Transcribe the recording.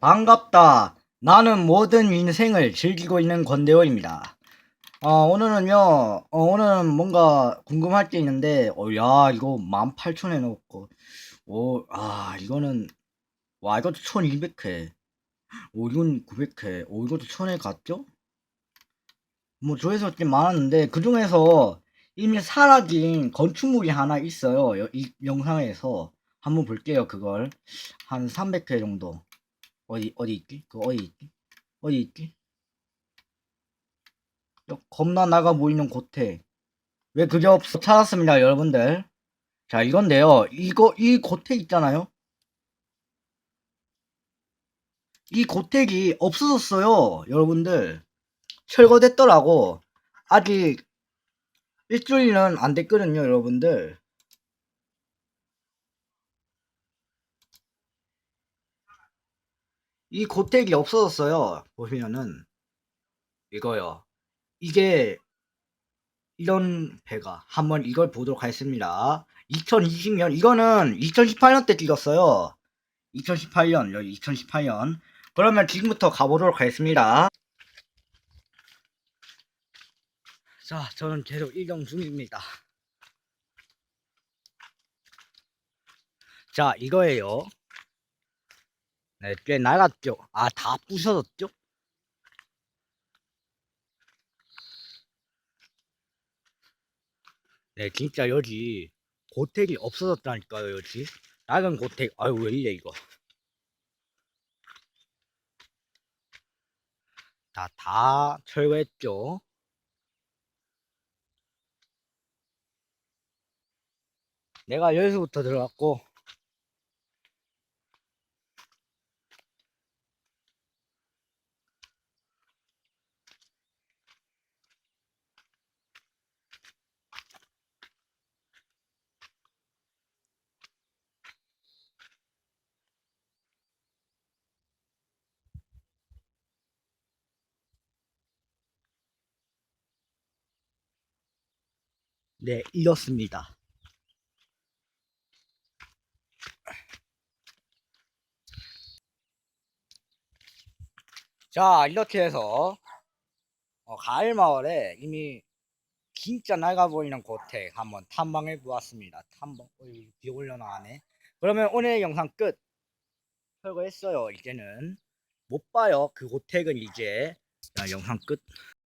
반갑다. 나는 모든 인생을 즐기고 있는 권대원입니다. 어, 오늘은요, 어, 오늘은 뭔가 궁금할 게 있는데, 어, 야, 이거 18,000에 넣었고, 오, 아, 이거는, 와, 이것도 1200회. 오, 이건 900회. 오, 이것도 1000회 갔죠? 뭐, 조회수 좀 많았는데, 그 중에서 이미 사라진 건축물이 하나 있어요. 여- 이 영상에서. 한번 볼게요, 그걸. 한 300회 정도. 어디 어디 있지? 그 어디 있지? 어디 있지? 저 겁나 나가 보이는 고택. 왜 그게 없어? 찾았습니다, 여러분들. 자, 이건데요. 이거 이 고택 있잖아요. 이 고택이 없어졌어요, 여러분들. 철거됐더라고. 아직 일주일은 안 됐거든요, 여러분들. 이 고택이 없어졌어요. 보시면은 이거요. 이게 이런 배가 한번 이걸 보도록 하겠습니다. 2020년 이거는 2018년 때 찍었어요. 2018년 여기 2018년. 그러면 지금부터 가보도록 하겠습니다. 자, 저는 계속 이동 중입니다. 자, 이거예요. 네, 꽤 낡았죠. 아, 다 부셔졌죠? 네, 진짜 여기 고택이 없어졌다니까요, 여기. 낡은 고택, 아유, 왜 이래, 이거. 다, 다 철거했죠. 내가 여기서부터 들어갔고, 네, 이렇습니다. 자, 이렇게 해서 어, 가을 마을에 이미 진짜 낡아 보이는 고택 한번 탐방해 보았습니다. 탐방, 어이, 비 올려나가네. 그러면 오늘 영상 끝. 철거했어요. 이제는 못 봐요. 그 고택은 이제 자, 영상 끝.